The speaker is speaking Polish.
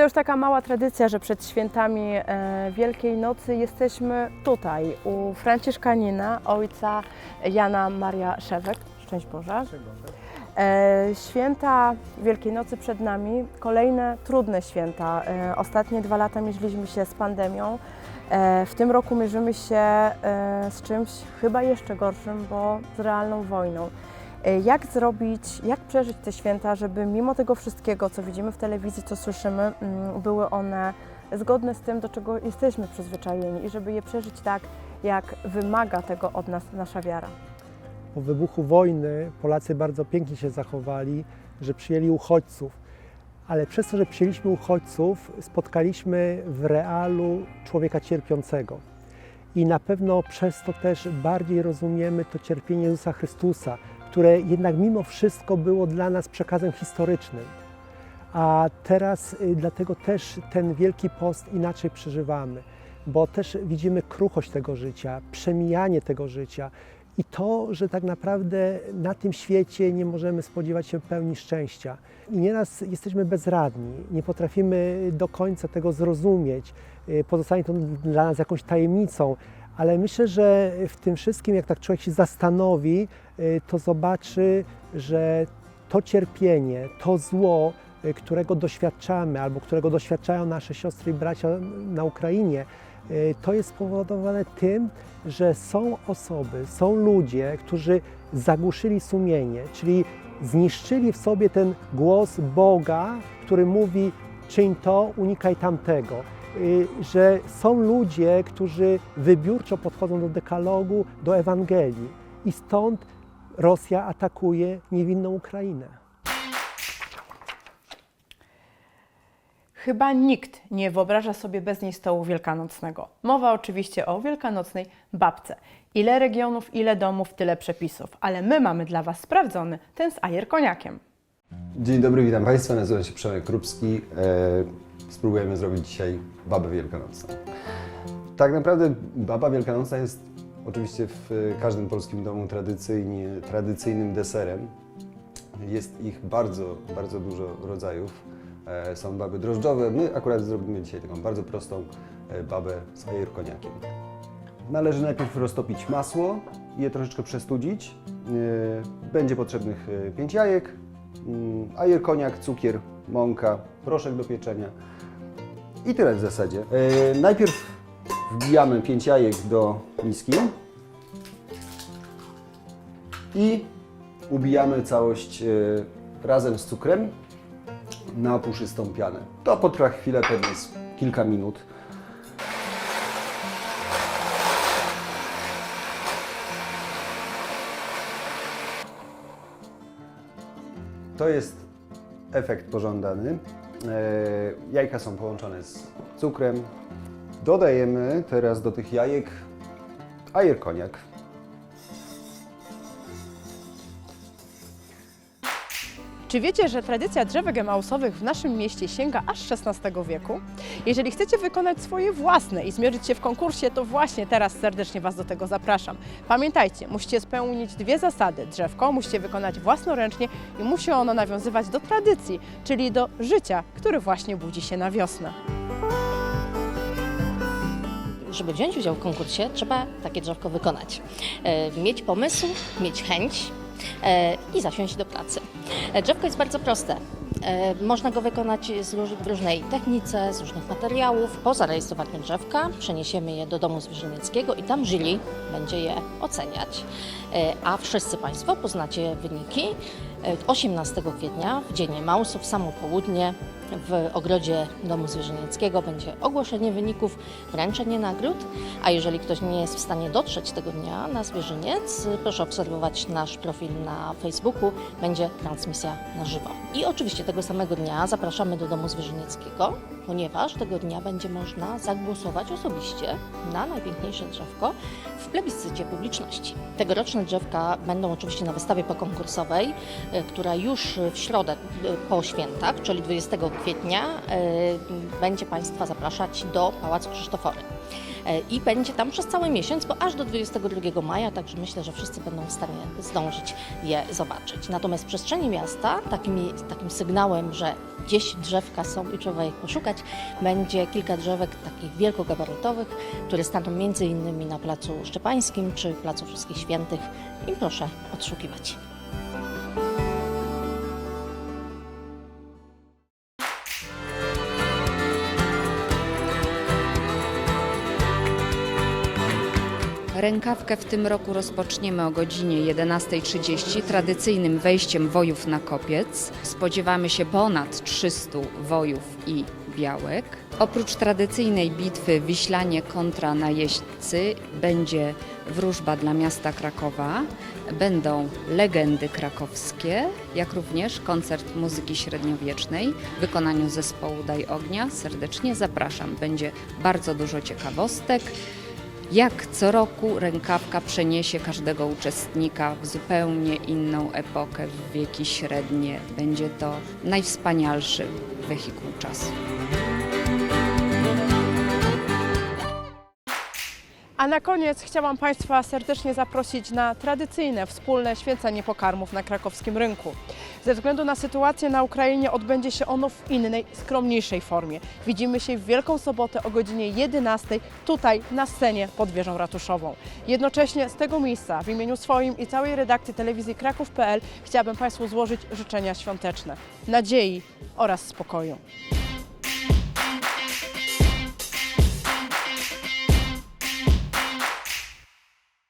To już taka mała tradycja, że przed świętami e, Wielkiej Nocy jesteśmy tutaj u Franciszkanina, ojca Jana Maria Szewek. Szczęść Boże. E, Święta Wielkiej Nocy przed nami, kolejne trudne święta. E, Ostatnie dwa lata mierzyliśmy się z pandemią. W tym roku mierzymy się z czymś chyba jeszcze gorszym, bo z realną wojną. E, Jak zrobić, jak przeżyć te święta, żeby mimo tego wszystkiego, co widzimy w telewizji, co słyszymy, mm, były one zgodne z tym, do czego jesteśmy przyzwyczajeni i żeby je przeżyć tak, jak wymaga tego od nas nasza wiara. Po wybuchu wojny Polacy bardzo pięknie się zachowali, że przyjęli uchodźców. Ale przez to, że przyjęliśmy uchodźców, spotkaliśmy w realu człowieka cierpiącego. I na pewno przez to też bardziej rozumiemy to cierpienie Jezusa Chrystusa, które jednak mimo wszystko było dla nas przekazem historycznym. A teraz y, dlatego też ten Wielki Post inaczej przeżywamy, bo też widzimy kruchość tego życia, przemijanie tego życia i to, że tak naprawdę na tym świecie nie możemy spodziewać się pełni szczęścia. I nieraz jesteśmy bezradni, nie potrafimy do końca tego zrozumieć, y, pozostanie to dla nas jakąś tajemnicą, ale myślę, że w tym wszystkim, jak tak człowiek się zastanowi, to zobaczy, że to cierpienie, to zło, y, którego doświadczamy albo którego doświadczają nasze siostry i bracia na Ukrainie, y, to jest spowodowane tym, że są osoby, są ludzie, którzy zagłuszyli sumienie, czyli zniszczyli w sobie ten głos Boga, który mówi: czyń to, unikaj tamtego. Y, Że są ludzie, którzy wybiórczo podchodzą do dekalogu, do Ewangelii. I stąd Rosja atakuje niewinną Ukrainę. Chyba nikt nie wyobraża sobie bez niej stołu wielkanocnego. Mowa oczywiście o wielkanocnej babce. Ile regionów, ile domów, tyle przepisów. Ale my mamy dla Was sprawdzony ten z ajer koniakiem. Dzień dobry, witam Państwa. Nazywam się Przemek Krupski. E, spróbujemy zrobić dzisiaj babę wielkanocną. Tak naprawdę baba wielkanocna jest oczywiście w każdym polskim domu tradycyjnie, tradycyjnym deserem. Jest ich bardzo, bardzo dużo rodzajów. E, są baby drożdżowe. My akurat zrobimy dzisiaj taką bardzo prostą e, babę z ajer koniakiem. Należy najpierw roztopić masło je troszeczkę przestudzić. Yy, Będzie potrzebnych 5 jajek, mm, ajer, koniak, cukier, mąka, proszek do pieczenia i tyle w zasadzie. Najpierw wbijamy 5 jajek do miski i ubijamy całość yy, razem z cukrem na puszystą pianę. To potrwa chwilę, pewnie kilka minut. To jest efekt pożądany. E, Jajka są połączone z cukrem. Dodajemy teraz do tych jajek ajer koniak. Czy wiecie, że tradycja drzewek emausowych w naszym mieście sięga aż XVI wieku? Jeżeli chcecie wykonać swoje własne i zmierzyć się w konkursie, to właśnie teraz serdecznie Was do tego zapraszam. Pamiętajcie, musicie spełnić dwie zasady. Drzewko musicie wykonać własnoręcznie i musi ono nawiązywać do tradycji, czyli do życia, które właśnie budzi się na wiosnę. Żeby wziąć udział w konkursie, trzeba takie drzewko wykonać. E, Mieć pomysł, mieć chęć e, i zasiąść do pracy. E, Drzewko jest bardzo proste. Można go wykonać w różnej technice, z różnych materiałów. Po zarejestrowaniu drzewka przeniesiemy je do domu zwierzęcego i tam jury będzie je oceniać. A wszyscy Państwo poznacie wyniki e, 18 kwietnia, w Dzień Mausów, samo południe, w ogrodzie Domu Zwierzęckiego będzie ogłoszenie wyników, wręczenie nagród, a jeżeli ktoś nie jest w stanie dotrzeć tego dnia na Zwierzyniec, proszę obserwować nasz profil na Facebooku, będzie transmisja na żywo. I oczywiście tego samego dnia zapraszamy do Domu Zwierzynieckiego, ponieważ tego dnia będzie można zagłosować osobiście na najpiękniejsze drzewko w plebiscycie publiczności. Tegoroczne drzewka będą oczywiście na wystawie pokonkursowej, e, która już w środę e, po świętach, czyli 20 kwietnia, e, będzie Państwa zapraszać do Pałacu Krzysztofory. e, i będzie tam przez cały miesiąc, bo aż do 22 maja, także myślę, że wszyscy będą w stanie zdążyć je zobaczyć. Natomiast w przestrzeni miasta takimi, takim sygnałem, że gdzieś drzewka są i trzeba ich poszukać, będzie kilka drzewek takich wielkogabarytowych, które staną między innymi na Placu Szczepańskim czy Placu Wszystkich Świętych i proszę odszukiwać. Rękawkę w tym roku rozpoczniemy o godzinie 11.30 tradycyjnym wejściem wojów na kopiec. Spodziewamy się ponad 300 wojów i białek. Oprócz tradycyjnej bitwy Wiślanie kontra najeźdźcy będzie wróżba dla miasta Krakowa. Będą legendy krakowskie, jak również koncert muzyki średniowiecznej w wykonaniu zespołu Daj Ognia. Serdecznie zapraszam. Będzie bardzo dużo ciekawostek. Jak co roku rękawka przeniesie każdego uczestnika w zupełnie inną epokę, w wieki średnie. Będzie to najwspanialszy wehikuł czasu. A na koniec chciałam Państwa serdecznie zaprosić na tradycyjne wspólne święcenie pokarmów na krakowskim rynku. Ze względu na sytuację na Ukrainie odbędzie się ono w innej, skromniejszej formie. Widzimy się w Wielką Sobotę o godzinie 11 tutaj na scenie pod wieżą ratuszową. Jednocześnie z tego miejsca w imieniu swoim i całej redakcji telewizji Kraków.pl chciałabym Państwu złożyć życzenia świąteczne, nadziei oraz spokoju.